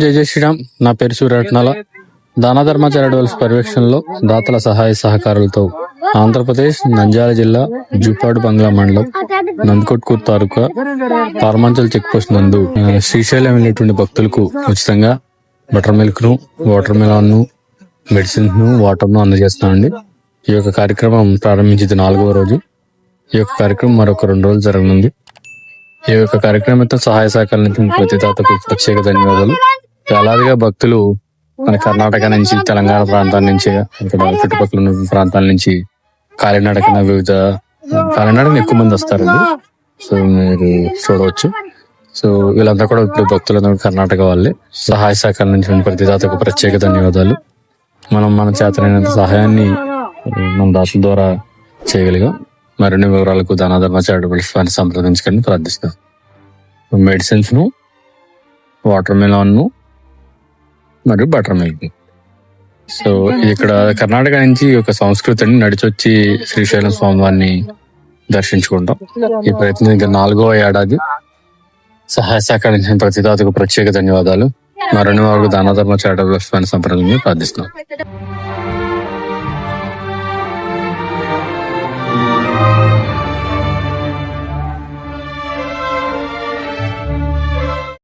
జై జై శ్రీరామ్. నా పేరు సూర్యరత్నాల. దానధర్మ చారిటబుల్స్ పర్యవేక్షణలో దాతల సహాయ సహకారాలతో ఆంధ్రప్రదేశ్ నంద్యాల జిల్లా జూపాడు బంగ్లా మండలం నందికొట్కూరు తాలూకా పార్మాంచల్ చెక్ పోస్ట్ నందు శ్రీశైలం వెళ్ళినటువంటి భక్తులకు ఉచితంగా బటర్ మిల్క్ను వాటర్ మిలాన్ను మెడిసిన్స్ను వాటర్ను అందజేస్తామండి ఈ యొక్క కార్యక్రమం ప్రారంభించింది నాలుగవ రోజు. ఈ యొక్క కార్యక్రమం మరొక రెండు రోజులు జరగనుంది. ఈ యొక్క కార్యక్రమంతో సహాయ సహకారాలు ప్రతి తాతకు ప్రత్యేక ధన్యవాదాలు. వేలాదిగా భక్తులు మన కర్ణాటక నుంచి తెలంగాణ ప్రాంతాల నుంచి ఇక్కడ చుట్టుపక్కల ఉన్న ప్రాంతాల నుంచి కాలినడకన వివిధ కాలినడకన ఎక్కువ మంది వస్తారండి. సో మీరు చూడవచ్చు. సో వీళ్ళంతా కూడా ఇప్పుడు భక్తులందరూ కర్ణాటక వాళ్ళే. సహాయ సహకారం నుంచి ప్రతి తాతకు ప్రత్యేక ధన్యవాదాలు. మనం మన చేతనైనంత సహాయాన్ని మన దాతల ద్వారా చేయగలిగాం. మరిన్ని వివరాలకు ధనాధర్మ చారిటబుల్ ఫండ్ సంప్రదించకండి ప్రార్థిస్తాం మెడిసిన్స్ను వాటర్ మిలాన్ను మరియు బటర్ మిల్క్ సో ఇక్కడ కర్ణాటక నుంచి ఈ యొక్క సంస్కృతిని నడిచొచ్చి శ్రీశైలం స్వామివారిని దర్శించుకుంటాం. ఈ ప్రయత్నం ఇంకా నాలుగో ఏడాది. సహాయ సహకరించిన నుంచి ప్రతిదాతకు ప్రత్యేక ధన్యవాదాలు. మరణి వారు దానాధర్మ చారిటబుల్ ఫండ్ సంప్రదించి ప్రార్థిస్తున్నాం.